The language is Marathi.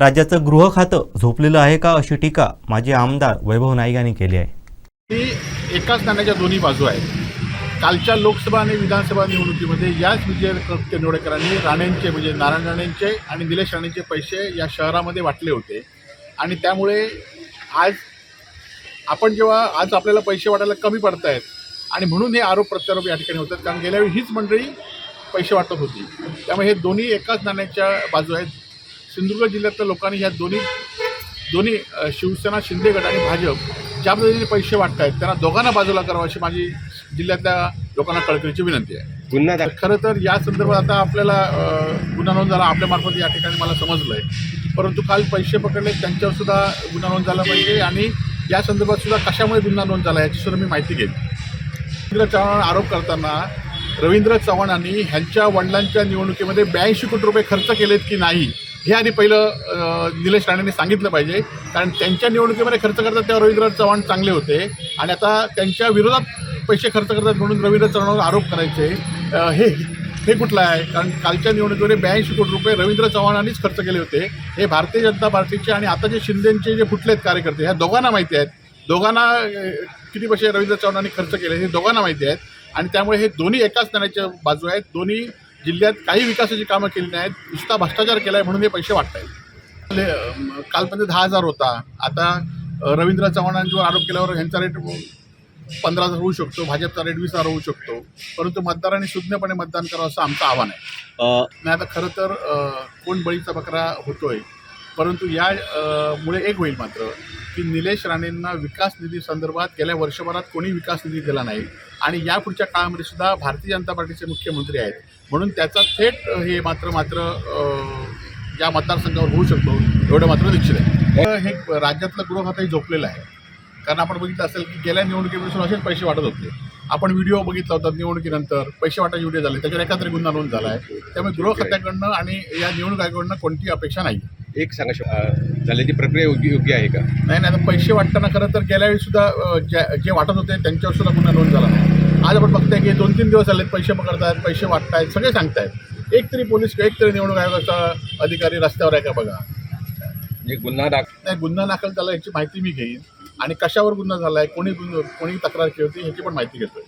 राज्याचं गृह खातं झोपलेलं आहे का अशी टीका माजी आमदार वैभव नाईक यांनी केली आहे. ती एकाच नाण्याच्या दोन्ही बाजू आहेत. कालच्या लोकसभा आणि विधानसभा निवडणुकीमध्ये याच विजय निवडेकरांनी राणेंचे म्हणजे नारायण राणेंचे आणि निलेश राणेंचे पैसे या शहरामध्ये वाटले होते. आणि त्यामुळे आज आपण जेव्हा आज आपल्याला पैसे वाटायला कमी पडत आहेत आणि म्हणून हे आरोप प्रत्यारोप या ठिकाणी होतात कारण गेल्या वेळी हीच मंडळी पैसे वाटत होती. त्यामुळे हे दोन्ही एकाच नाण्याच्या बाजू आहेत. सिंधुदुर्ग जिल्ह्यातल्या लोकांनी ह्या दोन्ही दोन्ही शिवसेना शिंदे गट आणि भाजप ज्या पद्धतीने पैसे वाटत आहेत त्यांना दोघांना बाजूला करावं अशी माझी जिल्ह्यातल्या लोकांना कळकळीची विनंती आहे. गुन्हा खरं तर या संदर्भात आता आपल्याला गुन्हा नोंद झाला आपल्यामार्फत या ठिकाणी मला समजलं आहे परंतु काल पैसे पकडले त्यांच्यावर सुद्धा गुन्हा नोंद झाला पाहिजे आणि या संदर्भात सुद्धा कशामुळे गुन्हा नोंद झाला याची सुद्धा मी माहिती घेईन. रवींद्र चव्हाण आरोप करताना रवींद्र चव्हाणांनी ह्यांच्या वडिलांच्या निवडणुकीमध्ये ब्याऐंशी कोटी रुपये खर्च केलेत की नाही हे आधी पहिलं निलेश राणेंनी सांगितलं पाहिजे. कारण त्यांच्या निवडणुकीमध्ये खर्च करतात तेव्हा रवींद्र चव्हाण चांगले होते. आणि आता त्यांच्या विरोधात पैसे खर्च करतात म्हणून रवींद्र चव्हाणावर आरोप करायचे. हे हे कुठलं आहे? कारण कालच्या निवडणुकीमध्ये ब्याऐंशी कोटी रुपये रवींद्र चव्हाणांनीच खर्च केले होते. हे भारतीय जनता पार्टीचे आणि आता जे शिंदेचे जे फुटलेत कार्यकर्ते ह्या दोघांना माहिती आहेत. दोघांना किती पैसे रवींद्र चव्हाणांनी खर्च केले हे दोघांना माहिती आहेत. आणि त्यामुळे हे दोन्ही एकाच नाण्याच्या बाजू आहेत. दोन्ही जिल्ह्यात काही विकासाची कामं केली नाहीत नुसता भ्रष्टाचार केला आहे म्हणून हे पैसे वाटत आहेत. कालपर्यंत दहा हजार होता. आता रवींद्र चव्हाणांच्यावर आरोप केल्यावर ह्यांचा रेट पंधरा हजार होऊ शकतो भाजपचा रेट वीस हजार होऊ शकतो. परंतु मतदारांनी सुज्ञपणे मतदान करावं असं आमचं आव्हान आहे. नाही आता खरं तर कोण बळीचा बकरा होतोय परंतु या अ, मुळे एक होईल मात्र. की निलेश राणेंना विकास निधी संदर्भात गेल्या वर्षभरात कोणी विकास निधी दिला नाही. आणि यापुढच्या काळामध्ये सुद्धा भारतीय जनता पार्टीचे मुख्यमंत्री आहेत. म्हणून त्याचा थेट हे मात्र मात्र या मतदारसंघावर होऊ शकतो एवढं मात्र निश्चित आहे. हे राज्यातलं गृह खातंही झोपलेलं आहे. कारण आपण बघितलं असेल की गेल्या निवडणुकीपासून असेच पैसे वाटत होते. आपण व्हिडिओ बघितला होता निवडणुकीनंतर पैसे वाटायचे व्हिडिओ झाले त्याच्यावर एकाच गुन्हा नोंद झाला आहे. त्यामुळे गृह खात्याकडनं आणि या निवडणूक आयोगाकडनं कोणतीही अपेक्षा नाही. एक सांगा श- अं, झालेली प्रक्रिया योग्य योग्य आहे का? नाही नाही आता पैसे वाटताना खरं तर गेल्या वेळी सुद्धा ज्या जे वाटत होते त्यांच्यावर सुद्धा गुन्हा नोंद झाला. नाही आज आपण बघताय की दोन तीन दिवस झालेत पैसे पकडतायत पैसे वाटतायत सगळे सांगतायत. एक तरी पोलीस एक तरी निवडणूक आयोगाचा अधिकारी रस्त्यावर आहे का बघा? म्हणजे गुन्हा दाख नाही गुन्हा दाखल झाला याची माहिती मी घेईन. आणि कशावर गुन्हा झाला आहे कोणी गुन्हा कोणी तक्रार केली होती ह्याची पण माहिती घेतोय.